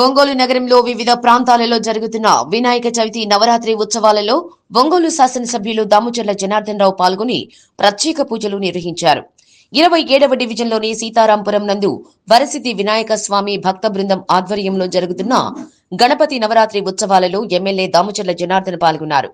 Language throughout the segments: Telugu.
ఒంగోలు నగరంలో వివిధ ప్రాంతాలలో జరుగుతున్న వినాయక చవితి నవరాత్రి ఉత్సవాలలో ఒంగోలు శాసనసభ్యులు దాముచర్ల జనార్దన్ రావు పాల్గొని ప్రత్యేక పూజలు నిర్వహించారు. ఇరవై ఏడవ డివిజన్లోని సీతారాంపురం నందు వరసిద్ధి వినాయక స్వామి భక్త బృందం ఆధ్వర్యంలో జరుగుతున్న గణపతి నవరాత్రి ఉత్సవాలలో ఎమ్మెల్యే దాముచర్ల జనార్దన్ పాల్గొన్నారు.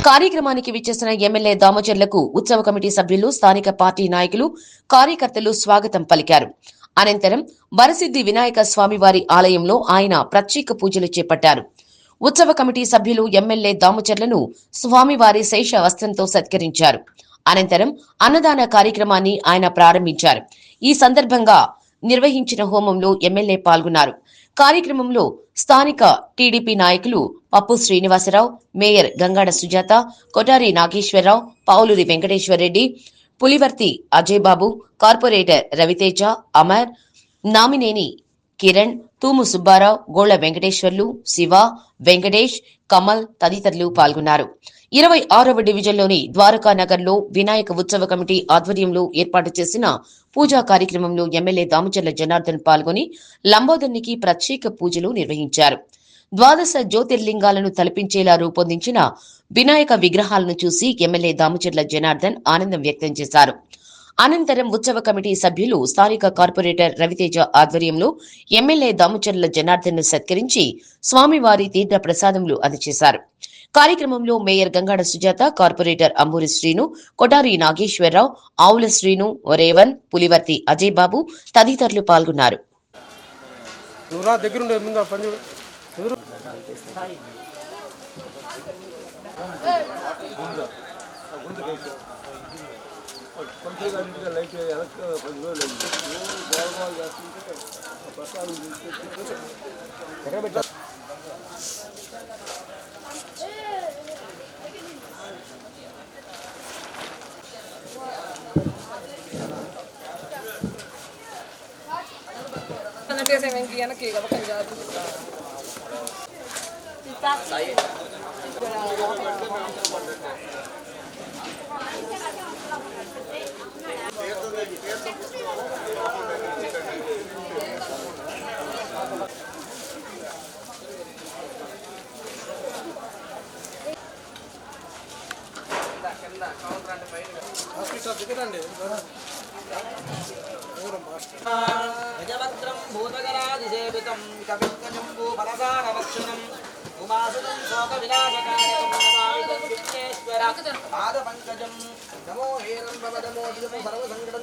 కార్యక్రమానికి విచ్చేసిన ఎమ్మెల్యే దామచర్లకు ఉత్సవ కమిటీ సభ్యులు స్థానిక పార్టీ నాయకులు కార్యకర్తలు స్వాగతం పలికారు. అనంతరం వరసిద్ధి వినాయక స్వామివారి ఆలయంలో ఆయన ప్రత్యేక పూజలు చేపట్టారు. ఉత్సవ కమిటీ సభ్యులు ఎమ్మెల్యే దామచర్లను స్వామివారి శేష వస్త్రంతో సత్కరించారు. అనంతరం అన్నదాన కార్యక్రమాన్ని ఆయన ప్రారంభించారు. ఈ సందర్భంగా నిర్వహించిన హోమంలో ఎమ్మెల్యే పాల్గొన్నారు. కార్యక్రమంలో స్థానిక టీడీపీ నాయకులు పప్పు శ్రీనివాసరావు మేయర్ గంగాడ సుజాత కొటారి నాగేశ్వరరావు పావులూరి వెంకటేశ్వరరెడ్డి పులివర్తి అజయ్ బాబు కార్పొరేటర్ రవితేజ అమర్ నామినేని కిరణ్ తూము సుబ్బారావు గోళ్ళ వెంకటేశ్వర్లు శివ వెంకటేష్ కమల్ తదితరులు పాల్గొన్నారు. ఇరవై ఆరవ డివిజన్లోని ద్వారకా నగర్లో వినాయక ఉత్సవ కమిటీ ఆధ్వర్యంలో ఏర్పాటు చేసిన పూజా కార్యక్రమంలో ఎమ్మెల్యే దామచర్ల జనార్దన్ పాల్గొని లంబోదర్నికి ప్రత్యేక పూజలు నిర్వహించారు. ద్వాదశ జ్యోతిర్లింగాలను తలపించేలా రూపొందించిన వినాయక విగ్రహాలను చూసి ఎమ్మెల్యే దామచర్ల జనార్దన్ ఆనందం వ్యక్తం చేశారు. అనంతరం ఉత్సవ కమిటీ సభ్యులు స్థానిక కార్పొరేటర్ రవితేజ ఆధ్వర్యంలో ఎమ్మెల్యే దామచర్ల జనార్దన్ను సత్కరించి స్వామివారి తీర్థ ప్రసాదములు అందజేశారు. కార్యక్రమంలో మేయర్ గంగాడ సుజాత కార్పొరేటర్ అంబూరి శ్రీను కొటారి నాగేశ్వరరావు ఆవుల శ్రీను రేవన్ పులివర్తి అజయ్ బాబు తదితరులు పాల్గొన్నారు. నువ్వు రా దగ్గర ఉండే ముందు ఆ పని చూడు ఎదురు Nanti saya main kian lagi, kalau kan jalan. Thank you. శోక వినాశకారకం నమామి విఘ్నేశ్వర పాదపంకజం నమో హేరం భవదమో దివం సర్వసంకటం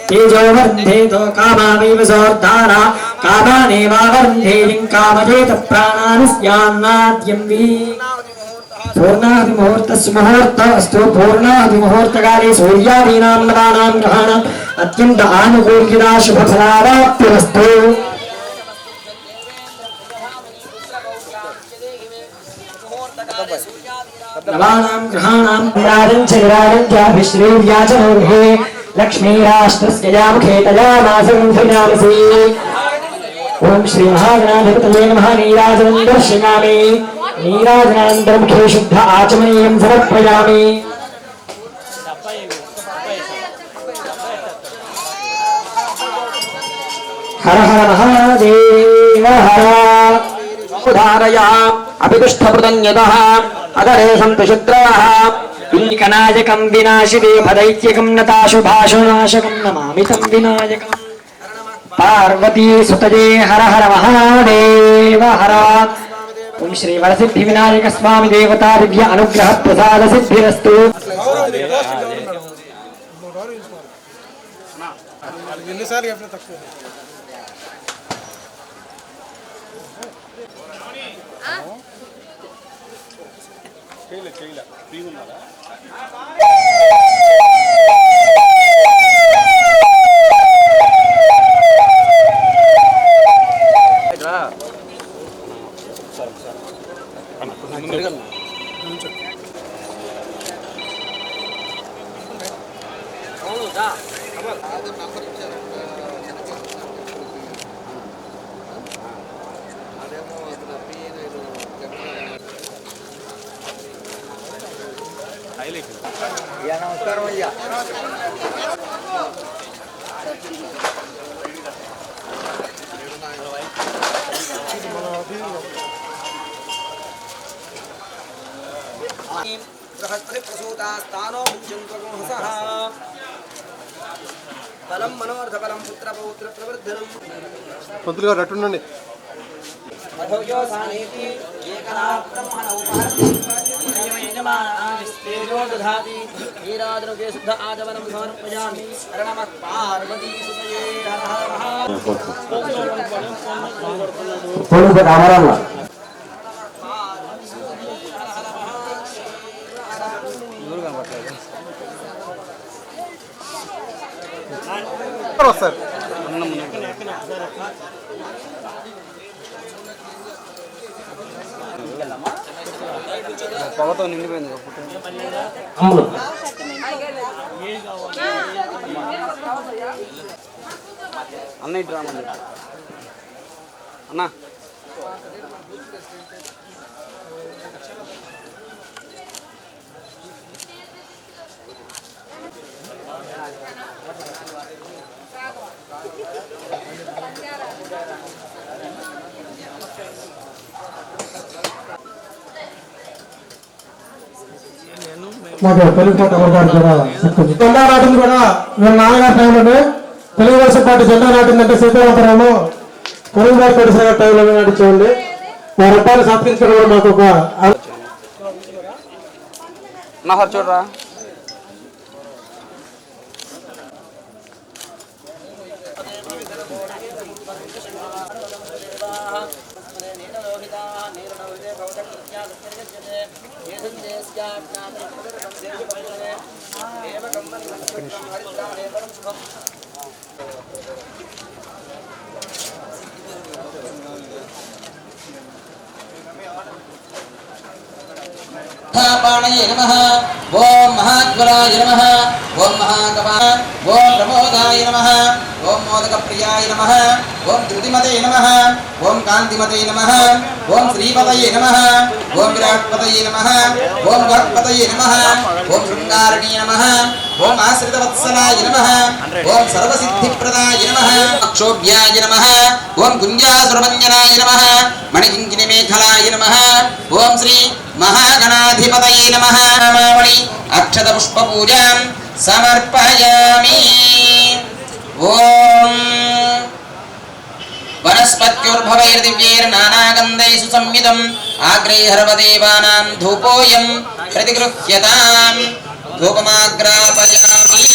तेजो वर्धे तो कामावीव सोर्धारा कामानेवावर्धेयं कामजेत प्राणानुस्यान्नाद्यं वि पूर्णाधिमुहूर्तस्मुहूर्तस्तु पूर्णाधिमुहूर्तकाले सूर्यादीनां नवानां ग्रहाणाम् अत्यन्त आनुकूल्यता शुभफलावाप्तिरस्तु नवानां ग्रहाणां विराजं च विराजं च विश्रेव्या च मोहे लक्ष्मीराष्ट्रस्यजामुखेतजामासन्धिनामसि ॐ श्रीमहागणाधिपतये नमः, नीराजनं दर्शयामि। नीराजनानन्दमुखे शुद्ध आचमनीयं समर्पयामि। हर हर महादेव, हर उदारया अभिदुष्टपृतन्यतः अगरे सन्तु शुद्राः। వినాయకం వినాశిదే పదైత్యకం నతాశుభాషునాశకం నమామి తం వినాయకం పార్వతీ సుతజే హర హర మహాదేవ హర ఓం శ్రీ వరసిద్ధి వినాయక స్వామి దేవతాదిభ్య అనుగ్రహ ప్రసాద సిద్ధిరస్తు ఎన్నిసార్లు చేయలేదు చేయలే. ఫ్రీ ఉన్నారా? అవును దా. తక్కువ బృహస్పతిప్రసూతాస్తానో ముంచంత్వగుంహసః బలం మనోర్థబలం పుత్ర పౌత్ర ప్రవర్ధనం. పంతులు గారు अधोयोसानेति एकदा ब्रह्मण उपार्थितेजो दधाति वीरादनुके शुद्ध आजवनं समर्पयामि शरणमः पार्वती सुतये हर हर महा थोड़ी सा कामरा ला सर పొగతో నిండిపోయింది అమ్ములు. అన్న ఇటు రామని అన్న. మాకు తెలుగు పాట అవగాహన కూడా చెప్తుంది. జెండా నాటింది కూడా వీళ్ళ నాన్నగారి టైంలోనే తెలుగుదేశం పార్టీ జెండా నాటిందంటే సీతారామరాము తెలుగు పార్టీ పరిసర టైంలో నడిచేయండి మా రూపాయలు సంతరించడం కూడా మాకు ఒక చూడరా? పాణయే నమ ఓం మహాజ్వరాయ నమ ఓం మహాకవా ఓం ప్రమోదాయ నమ ఓం మోదక ప్రియాయ నమ ఓం ధృతిమతే నమ ఓం కాంతిమతే నమ ఓం శ్రీపతయే నమ ఓం విరాట్పతయే నమ ఓం గణపతయే నమ ఓం శృంగారణీయ నమ ఓం ఆశ్రితవత్సలాయ నమ ఓం సర్వసిద్ధిప్రదాయ నమ అక్షోభ్యాయ నమ ఓం గుంజాసురమంజనాయ నమ మణికింకిని మేఖలాయ నమ ఓం శ్రీ మహాగణాధిపతయే నమ నామావళి అక్షత పుష్ప పూజాం సమర్పయామి मृत्युर्भवैर्दिव्यैर्नानागन्धैः धूपमाग्रापयामि।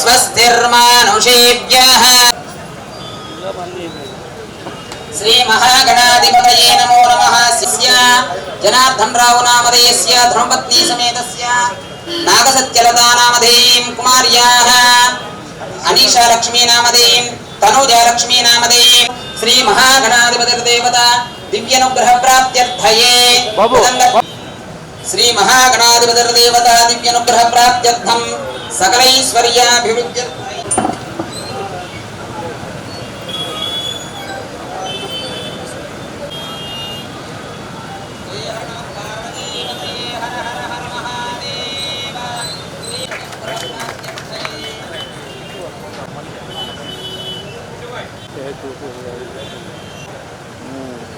स्वस्तिर्मानुषेभ्यः। శ్రీ మహాగణాధిపతయే నమో నమ జనార్దన్ రావు నామధేయస్య ధర్మపత్ని సమేతస్య నాగసత్యలతా నామధేయం కుమార్యాః అనీషా లక్ష్మీ నామధేయం తనూజా లక్ష్మీ నామధేయం శ్రీ మహాగణాధిపతిర్దేవత దివ్యనుగ్రహ ప్రాప్త్యర్థయే శ్రీ మహాగణాధిపతిర్దేవత దివ్యనుగ్రహ ప్రాప్త్యర్థం సకలైశ్వర్యాభివృద్ధ్యర్థం えー、ということで。うん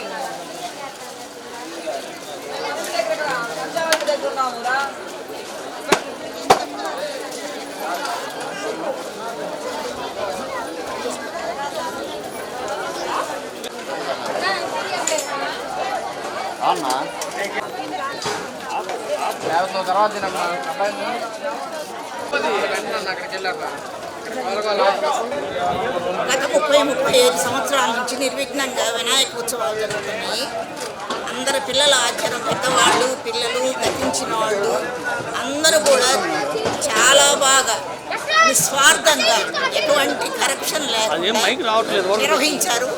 కాలు మళ్ళీ రాదు పంచాయతీ దగ్గర ఉన్నామురా గత ముప్పై ముప్పై ఐదు సంవత్సరాల నుంచి నిర్విఘ్నంగా వినాయక ఉత్సవాలు జరుగుతున్నాయి. అందరు పిల్లల ఆచారం పెద్దవాళ్ళు పిల్లలు గతించిన వాళ్ళు అందరూ కూడా చాలా బాగా నిస్వార్థంగా ఎటువంటి కరప్షన్ లేకుండా నిర్వహించారు.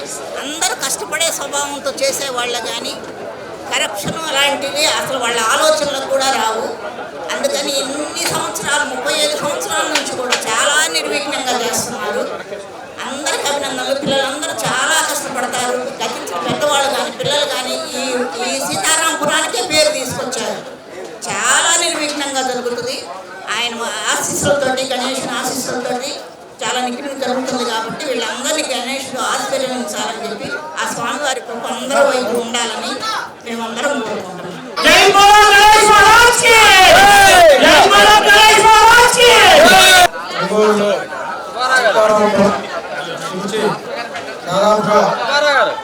అందరూ కష్టపడే స్వభావంతో చేసేవాళ్ళు కానీ కరప్షన్ అలాంటివి అసలు వాళ్ళ ఆలోచనలకు కూడా రావు. అందుకని ఎన్ని సంవత్సరాలు ముప్పై ఐదు సంవత్సరాల నుంచి కూడా చాలా నిర్విఘ్నంగా చేస్తున్నారు. అందరికి అభినందనలు. పిల్లలందరూ చాలా కష్టపడతారు. గతించిన పెద్దవాళ్ళు కానీ పిల్లలు కానీ ఈ ఈ సీతారాంపురానికే పేరు తీసుకొచ్చారు. చాలా నిర్విఘ్నంగా జరుగుతుంది. ఆయన ఆశీస్సులతోటి గణేషుని ఆశీస్సులతోటి చాలా నిఖిలం జరుగుతుంది కాబట్టి వీళ్ళందరినీ గణేషుడు ఆశీర్వదించాలని చెప్పి ఆ స్వామివారి కృప అందరూ వైపు ఉండాలని మేమందరం కోరుకుంటున్నాం ఒంగోలులో సీతారామపురం నుంచి దాదాపుగా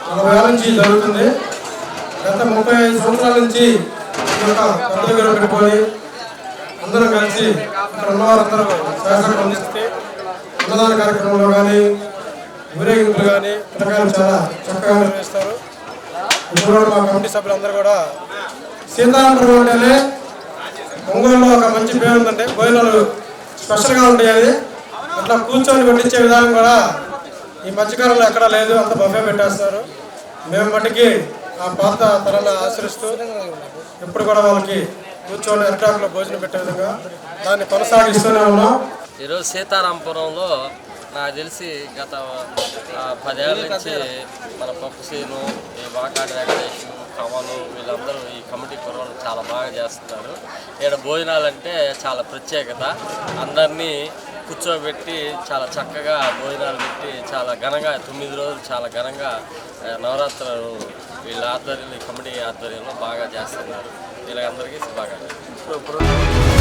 నలభై ఏళ్ళ నుంచి జరుగుతుంది గత ముప్పై ఐదు సంవత్సరాల నుంచి యొక్క పెద్ద దగ్గర పెట్టుకొని అందరూ కలిసి ఇక్కడ ఉన్నవారందరూ శాసనం అందిస్తే అన్నదాన కార్యక్రమంలో కానీ ఊరేగింపులు కానీ పిల్లకాయలు చాలా చక్కగా నిర్వహిస్తారు ఇప్పుడు కూడా మా కమిటీ సభ్యులందరూ కూడా సీతారామపురం అంటేనే ఒంగోలులో ఒక మంచి పేరు ఉందంటే భోజనాలు స్పెషల్గా ఉంటాయని అట్లా కూర్చొని వడ్డించే విధానం కూడా ఈ మధ్యకాలంలో ఎక్కడా లేదు. అంత బఫే పెట్టేస్తారు మేము మటుకి ఆ పాత తరాన్ని ఆశ్రయిస్తూ ఎప్పుడు కూడా వాళ్ళకి కూర్చొని అరిటాకులో భోజనం పెట్టే విధంగా దాన్ని కొనసాగిస్తూనే ఉన్నాం. ఈరోజు సీతారాంపురంలో నాకు తెలిసి గత పదేళ్ళ నుంచి మన పప్పు సీను ఈ వాకాడి వెంకటేష్ కమలు వీళ్ళందరూ ఈ కమిటీ కుర్రలు చాలా బాగా చేస్తున్నారు. ఇక్కడ భోజనాలు అంటే చాలా ప్రత్యేకత. అందరినీ కూర్చోబెట్టి చాలా చక్కగా భోజనాలు పెట్టి చాలా ఘనంగా తొమ్మిది రోజులు చాలా ఘనంగా నవరాత్రులు వీళ్ళ ఆధ్వర్యంలో కమిటీ ఆధ్వర్యంలో బాగా చేస్తున్నారు. వీళ్ళందరికీ శుభాకాంక్షలు.